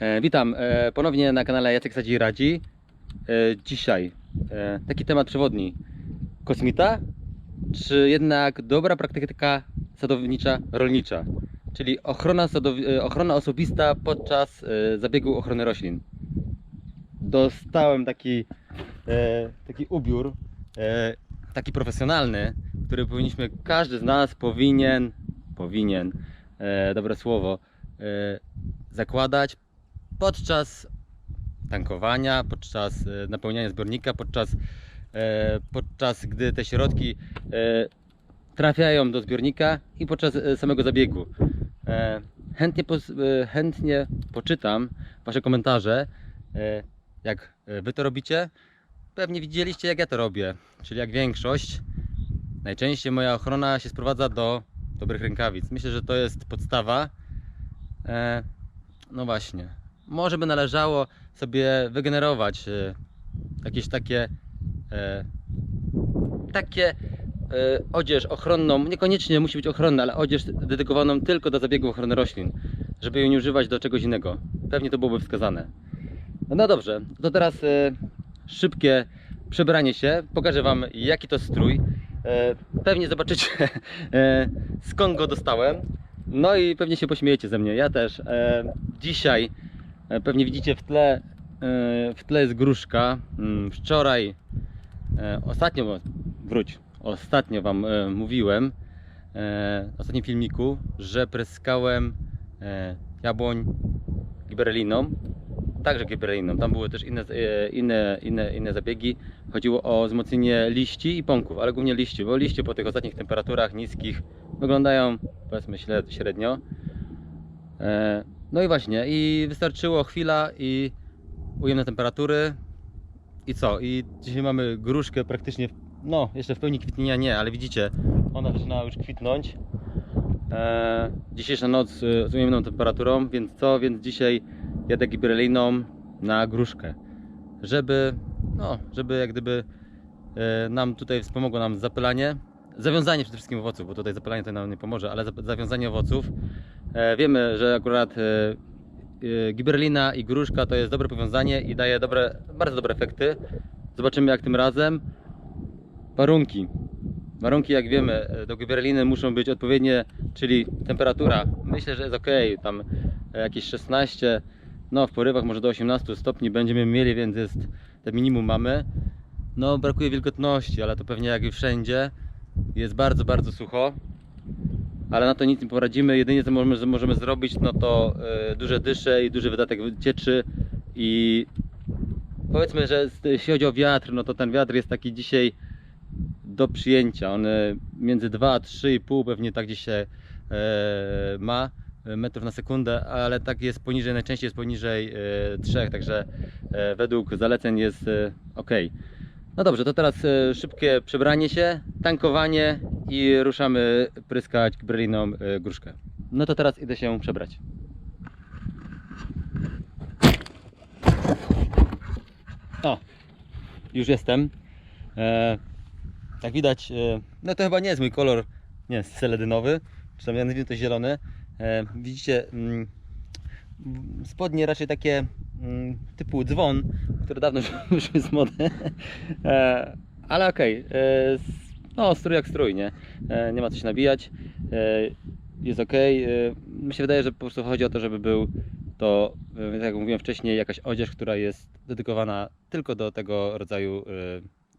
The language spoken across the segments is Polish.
E, witam e, ponownie na kanale Jacek Sadzi Radzi. E, dzisiaj taki temat przewodni. Kosmita, czy jednak dobra praktyka sadownicza, rolnicza? Czyli ochrona, ochrona osobista podczas zabiegu ochrony roślin. Dostałem taki, taki ubiór, taki profesjonalny, który powinniśmy, każdy z nas powinien, powinien, dobre słowo, zakładać podczas tankowania, podczas e, napełniania zbiornika, podczas, e, podczas gdy te środki e, trafiają do zbiornika i podczas samego zabiegu. Chętnie, chętnie poczytam Wasze komentarze, jak Wy to robicie. Pewnie widzieliście, jak ja to robię, czyli jak większość. Najczęściej moja ochrona się sprowadza do dobrych rękawic. Myślę, że to jest podstawa. No właśnie. Może by należało sobie wygenerować e, jakieś takie e, takie e, odzież ochronną, niekoniecznie musi być ochronna, ale odzież dedykowaną tylko do zabiegów ochrony roślin, żeby ją nie używać do czegoś innego. Pewnie to byłoby wskazane. No dobrze, to teraz e, szybkie przebranie się. Pokażę Wam jaki to strój. Pewnie zobaczycie skąd go dostałem. No i pewnie się pośmiejecie ze mnie. Ja też. Dzisiaj pewnie widzicie w tle, e, w tle jest gruszka. Mm, Wczoraj, e, ostatnio, wróć, ostatnio Wam e, mówiłem, e, w ostatnim filmiku, że pryskałem e, jabłoń gibereliną. Także gibereliną. Tam były też inne, e, inne, inne, inne zabiegi. Chodziło o wzmocnienie liści i pąków, ale głównie liści, bo liście po tych ostatnich temperaturach niskich wyglądają powiedzmy śred- średnio. No i właśnie, i wystarczyło chwila i ujemne temperatury. I co? I dzisiaj mamy gruszkę praktycznie, no jeszcze w pełni kwitnienia nie, ale widzicie, ona zaczyna już kwitnąć. E, dzisiejsza noc e, z ujemną temperaturą, więc co? Więc dzisiaj jadę gibereliną na gruszkę, żeby, no, żeby jak gdyby e, nam tutaj wspomogło nam zapylanie, zawiązanie przede wszystkim owoców, bo tutaj zapylanie to nam nie pomoże, ale za- zawiązanie owoców. E, wiemy, że akurat e, e, giberelina i gruszka to jest dobre powiązanie i daje dobre, bardzo dobre efekty. Zobaczymy jak tym razem. Warunki. Warunki jak wiemy do gibereliny muszą być odpowiednie, czyli temperatura. Myślę, że jest ok, tam jakieś 16, no w porywach może do 18 stopni będziemy mieli, więc jest te minimum mamy. No brakuje wilgotności, ale to pewnie jak i wszędzie jest bardzo, bardzo sucho. Ale na to nic nie poradzimy. Jedynie co możemy, możemy zrobić, no to e, duże dysze i duży wydatek cieczy i powiedzmy, że jeśli chodzi o wiatr, no to ten wiatr jest taki dzisiaj do przyjęcia. On e, między 2 a 3,5 pewnie tak gdzieś ma e, metrów na sekundę, ale tak jest poniżej, najczęściej jest poniżej e, 3, także według zaleceń jest ok. No dobrze, to teraz szybkie przebranie się, tankowanie i ruszamy pryskać gibereliną e, gruszkę. No to teraz idę się przebrać. O, już jestem. E, jak widać, e, no to chyba nie jest mój kolor, nie, seledynowy, czy tam ja nazwijmy to zielony. E, widzicie, mm, spodnie raczej takie mm, typu dzwon, które dawno już wyszły z mody. E, ale okej, e, s- no strój jak strój, nie? E, nie ma co się nabijać. E, jest ok. Mi się wydaje, że po prostu chodzi o to, żeby był to, e, tak jak mówiłem wcześniej, jakaś odzież, która jest dedykowana tylko do tego rodzaju e,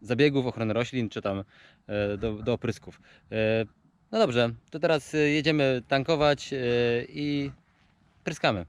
zabiegów, ochrony roślin, czy tam e, do, do oprysków. E, No dobrze, to teraz e, jedziemy tankować e, i pryskamy.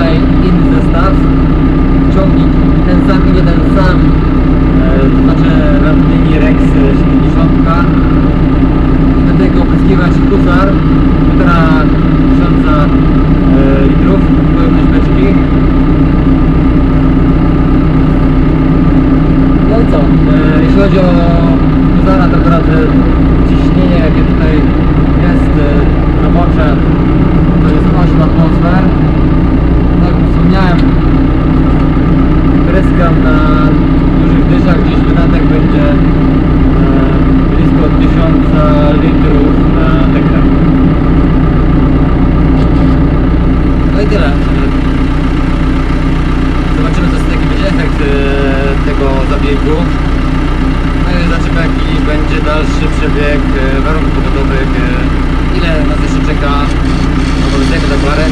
dzisiaj inny zestaw. Ciągnik ten sam idzie ten sam, e, znaczy Lamborghini Rex 70. Będę go opryskiwać Husar, która No i zobaczymy jaki będzie dalszy przebieg e, warunków pogodowych. e, Ile nas jeszcze czeka, no bo zdejmę do parę,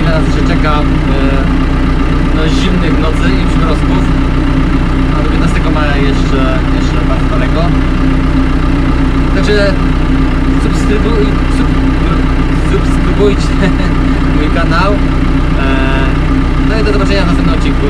ile nas jeszcze czeka e, no, zimnych nocy i przymrozków. A do 15 maja jeszcze, jeszcze bardzo daleko. Także subskrybuj, sub, subskrybujcie mój kanał. No i do zobaczenia w następnym odcinku.